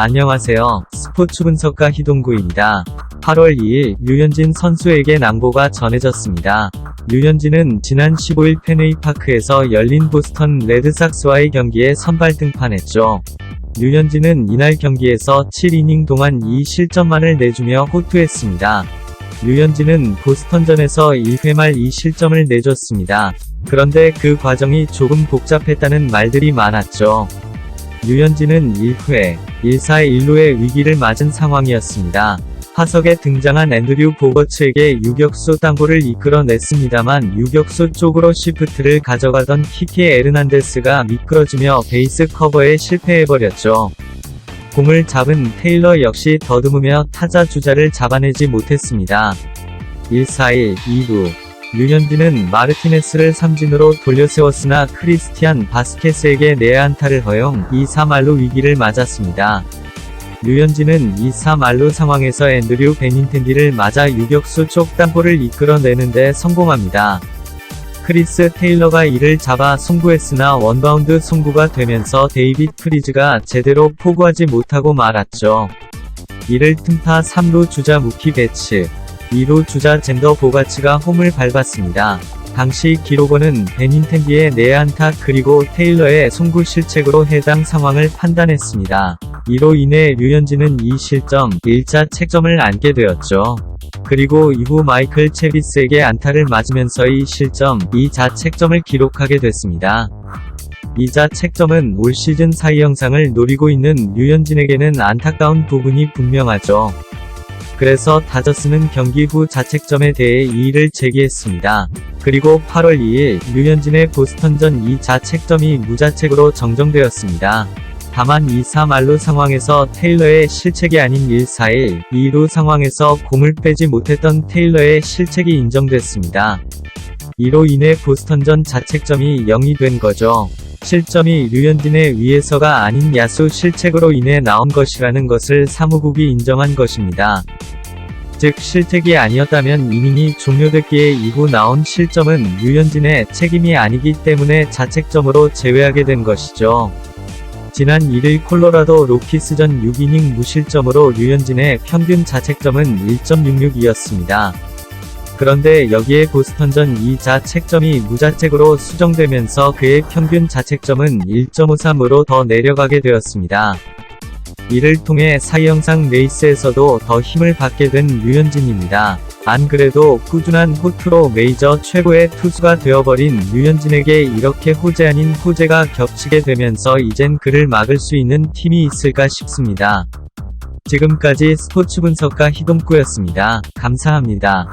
안녕하세요. 스포츠 분석가 희동구입니다. 8월 2일 류현진 선수에게 낭보가 전해졌습니다. 류현진은 지난 15일 페네이 파크에서 열린 보스턴 레드삭스와의 경기에 선발 등판했죠. 류현진은 이날 경기에서 7이닝 동안 2실점만을 내주며 호투했습니다. 류현진은 보스턴전에서 1회 말 2실점을 내줬습니다. 그런데 그 과정이 조금 복잡했다는 말들이 많았죠. 류현진은 1회, 1사 1루의 위기를 맞은 상황이었습니다. 화석에 등장한 앤드류 보거츠에게 유격수 땅볼을 이끌어냈습니다만 유격수 쪽으로 시프트를 가져가던 키키 에르난데스가 미끄러지며 베이스 커버에 실패해버렸죠. 공을 잡은 테일러 역시 더듬으며 타자 주자를 잡아내지 못했습니다. 1-4-1, 2루. 류현진은 마르티네스를 삼진으로 돌려세웠으나 크리스티안 바스케스에게 내안타를 허용 2-3말로 위기를 맞았습니다. 류현진은 2-3말로 상황에서 앤드류 베닌텐디를 맞아 유격수 쪽 땅볼을 이끌어내는데 성공합니다. 크리스 테일러가 이를 잡아 송구했으나 원바운드 송구가 되면서 데이빗 프리즈가 제대로 포구하지 못하고 말았죠. 이를 틈타 3루 주자 무키 배츠, 2루 주자 젠더 보가츠가 홈을 밟았습니다. 당시 기록원은 베닌텐디의 내안타 그리고 테일러의 송구 실책으로 해당 상황을 판단했습니다. 이로 인해 류현진은 2실점, 1자 책점을 안게 되었죠. 그리고 이후 마이클 체비스에게 안타를 맞으면서 2실점, 2자 책점을 기록하게 됐습니다. 이자 책점은 올 시즌 사이 영상을 노리고 있는 류현진에게는 안타까운 부분이 분명하죠. 그래서 다저스는 경기 후 자책점에 대해 이의를 제기했습니다. 그리고 8월 2일 류현진의 보스턴전 2자책점이 무자책으로 정정되었습니다. 다만 2-3알로 상황에서 테일러의 실책이 아닌 1-4-1, 2루 상황에서 공을 빼지 못했던 테일러의 실책이 인정됐습니다. 이로 인해 보스턴전 자책점이 0이 된 거죠. 실점이 류현진의 위에서가 아닌 야수 실책으로 인해 나온 것이라는 것을 사무국이 인정한 것입니다. 즉 실책이 아니었다면 이닝이 종료됐기에 이후 나온 실점은 류현진의 책임이 아니기 때문에 자책점으로 제외하게 된 것이죠. 지난 1일 콜로라도 로키스전 6이닝 무실점으로 류현진의 평균 자책점은 1.66이었습니다. 그런데 여기에 보스턴전 2자 책점이 무자책으로 수정되면서 그의 평균 자책점은 1.53으로 더 내려가게 되었습니다. 이를 통해 사이영상 레이스에서도 더 힘을 받게 된 류현진입니다. 안 그래도 꾸준한 호투로 메이저 최고의 투수가 되어버린 류현진에게 이렇게 호재 아닌 호재가 겹치게 되면서 이젠 그를 막을 수 있는 팀이 있을까 싶습니다. 지금까지 스포츠 분석가 희동구였습니다. 감사합니다.